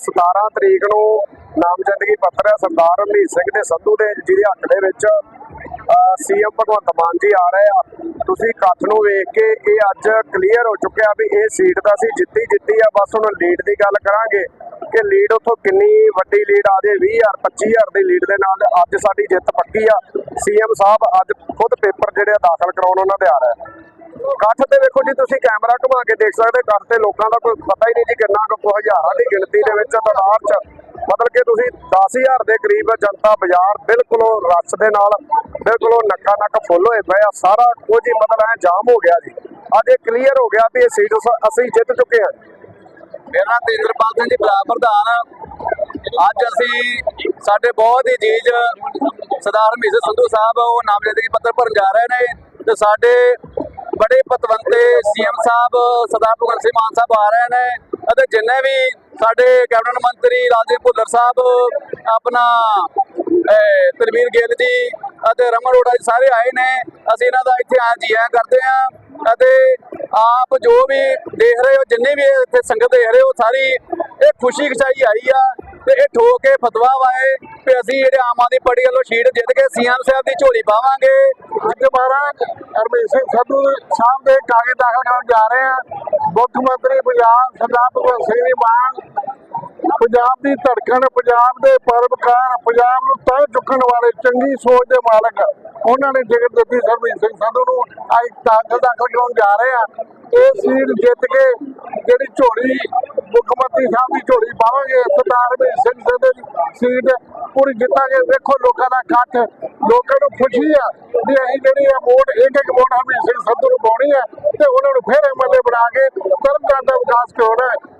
17 ਤਰੀਕ ਨੂੰ ਨਾਮਜ਼ਦਗੀ ਪੱਤਰ ਹੈ ਸਰਦਾਰ ਰਣਜੀਤ ਸਿੰਘ ਦੇ ਸੰਧੂ ਦੇ, ਜਿਹਦੇ ਹੱਕ ਦੇ ਵਿੱਚ ਸੀਐਮ ਭਗਵੰਤ ਮਾਨ ਜੀ ਆ ਰਹੇ ਆ। ਤੁਸੀਂ ਕੱਥ ਨੂੰ ਵੇਖ ਕੇ ਇਹ ਅੱਜ ਕਲੀਅਰ ਹੋ ਚੁੱਕਿਆ ਵੀ ਇਹ ਸੀਟ ਤਾਂ ਅਸੀਂ ਜਿੱਤੀ ਜਿੱਤੀ ਆ, ਬਸ ਹੁਣ ਲੀਡ ਦੀ ਗੱਲ ਕਰਾਂਗੇ ਕਿ ਲੀਡ ਉੱਥੋਂ ਕਿੰਨੀ ਵੱਡੀ ਲੀਡ ਆ, ਜੇ 20000 25000 ਦੀ ਲੀਡ ਦੇ ਨਾਲ ਅੱਜ ਸਾਡੀ ਜਿੱਤ ਪੱਕੀ ਆ। ਸੀਐਮ ਸਾਹਿਬ ਅੱਜ ਖੁਦ ਪੇਪਰ ਜਿਹੜੇ ਆ ਦਾਖਲ ਕਰਾਉਣ ਉਹਨਾਂ ਦੇ ਆ ਰਹੇ ਆ ਤੇ ਵੇਖੋ ਜੀ, ਤੁਸੀਂ ਕੈਮਰਾ ਘੁਮਾ ਕੇ ਦੇਖ ਸਕਦੇ ਇਕੱਠ ਤੇ ਲੋਕਾਂ ਦਾ ਕੋਈ ਪਤਾ ਹੀ ਨਹੀਂ ਜੀ ਕਿੰਨਾ ਕੁ ਹਜ਼ਾਰਾਂ ਦੀ ਗਿਣਤੀ ਦੇ ਵਿੱਚ ਤਾਦਾਦ ਚ। ਮਤਲਬ ਕਿ ਤੁਸੀਂ 10000 ਦੇ ਕਰੀਬ ਜਨਤਾ ਬਾਜ਼ਾਰ ਬਿਲਕੁਲ ਰਸ ਦੇ ਨਾਲ, ਬਿਲਕੁਲ ਨੱਕਾ ਨੱਕ ਫੁੱਲ ਹੋਏ ਪਏ ਆ, ਸਾਰਾ ਕੁਝ ਹੀ ਮਤਲਬ ਐ ਜਾਮ ਹੋ ਗਿਆ ਜੀ। ਅੱਜ ਇਹ ਕਲੀਅਰ ਹੋ ਗਿਆ ਵੀ ਇਹ ਸੀਟ ਅਸੀਂ ਜਿੱਤ ਚੁੱਕੇ ਹਾਂ। ਮੇਰਾ ਨਾਮ ਤੇਂਦਰਪਾਲ ਸਿੰਘ ਜੀ ਬਲਾਕ ਪ੍ਰਧਾਨ। ਅੱਜ ਅਸੀਂ ਸਾਡੇ ਬਹੁਤ ਹੀ ਜੀਜ ਸਰਦਾਰ ਹਮੀਦ ਸੰਧੂ ਸਾਹਿਬ, ਉਹ ਨਾਮਜ਼ਦਗੀ ਪੱਤਰ ਭਰਨ ਜਾ ਰਹੇ ਨੇ ਤੇ ਸਾਡੇ ਬੜੇ ਪਤਵੰਤੇ ਸੀਐਮ ਸਾਹਿਬ, ਸਰਦਾਰ ਭਗਵੰਤ ਸਿੰਘ ਮਾਨ ਸਾਹਿਬ ਆ ਰਹੇ ਨੇ ਅਤੇ ਜਿੰਨੇ ਵੀ ਸਾਡੇ ਕੈਬਨਿਟ ਮੰਤਰੀ ਰਾਜੇ ਭੁੱਲਰ ਸਾਹਿਬ, ਆਪਣਾ ਤਲਵੀਰ ਤਰਵੀਰ ਜੀ ਅਤੇ ਰਮਨ ਰੋੜਾ ਜੀ ਸਾਰੇ ਆਏ ਨੇ। ਅਸੀਂ ਇਹਨਾਂ ਦਾ ਇੱਥੇ ਆ ਜੀ ਆਇਆਂ ਕਰਦੇ ਆ ਅਤੇ ਆਪ ਜੋ ਵੀ ਦੇਖ ਰਹੇ ਹੋ, ਜਿੰਨੇ ਵੀ ਇੱਥੇ ਸੰਗਤ ਦੇਖ ਰਹੇ ਹੋ ਸਾਰੀ ਇਹ ਖੁਸ਼ੀ ਖਚਾਈ ਆਈ ਆ। ਹੋ ਕੇ ਫਤਵਾ ਵਾਏ ਕਿ ਅਸੀਂ ਜਿਹੜੇ ਆਮ ਆਦਮੀ ਪਾਰਟੀ ਵੱਲੋਂ ਸੀਟ ਜਿੱਤ ਕੇ ਸੀਐਮ ਸਾਹਿਬ ਦੀ ਝੋਲੀ ਪਾਵਾਂਗੇ। ਅੱਜ ਮਹਾਰਾਜ ਹਰਮੀਤ ਸਿੰਘ ਸੰਧੂ ਸਾਹਿਬ ਦੇ ਕਾਗਜ਼ ਦਾਖਲ ਕਰਨ ਜਾ ਰਹੇ ਹਾਂ। ਮੁੱਖ ਮੰਤਰੀ ਪੰਜਾਬ ਸਰਦਾਰ ਭਗਵੰਤ ਸਿੰਘ ਜੀ ਮਾਨ ਪੰਜਾਬ ਦੀ ਧੜਕਣ, ਪੰਜਾਬ ਦੇ ਪਰਵਕਾਰ ਪੰਜਾਬ ਨੂੰ ਤਾਂ ਚੁੱਕਣ ਵਾਲੇ ਚੰਗੀ ਸੋਚ ਦੇ ਮਾਲਕ ਉਹਨਾਂ ਨੇ ਟਿਕਟ ਦਿੱਤੀ ਸਰਬਜੀਤ ਸਿੰਘ ਸੰਧੂ ਨੂੰ। ਅੱਜ ਦਾਖਲ ਦਾਖਲ ਕਰਾਉਣ ਜਾ ਰਹੇ ਆ। ਇਹ ਸੀਟ ਜਿੱਤ ਕੇ ਜਿਹੜੀ ਝੋਲੀ, ਮੁੱਖ ਮੰਤਰੀ ਸਾਹਿਬ ਦੀ ਝੋਲੀ ਪਾਵਾਂਗੇ, ਸਰਦਾਰ ਹਰਮੀਤ ਸਿੰਘ ਸੰਧੂ ਦੀ ਸੀਟ ਪੂਰੀ ਜਿੱਤਾਂਗੇ। ਵੇਖੋ ਲੋਕਾਂ ਦਾ ਕੱਠ ਲੋਕਾਂ ਨੂੰ ਖੁਸ਼ੀ ਆ ਵੀ ਅਸੀਂ ਜਿਹੜੀ ਆ ਵੋਟ ਇੱਕ ਇੱਕ ਵੋਟ ਹਰਮੀਤ ਸਿੰਘ ਸੰਧੂ ਨੂੰ ਪਾਉਣੀ ਆ ਤੇ ਉਹਨਾਂ ਨੂੰ ਫਿਰ ਐਮਐਲਏ ਬਣਾ ਕੇ ਤਰਨਤਾਰਨ ਦਾ ਵਿਕਾਸ ਕਰਾਉਣਾ ਹੈ।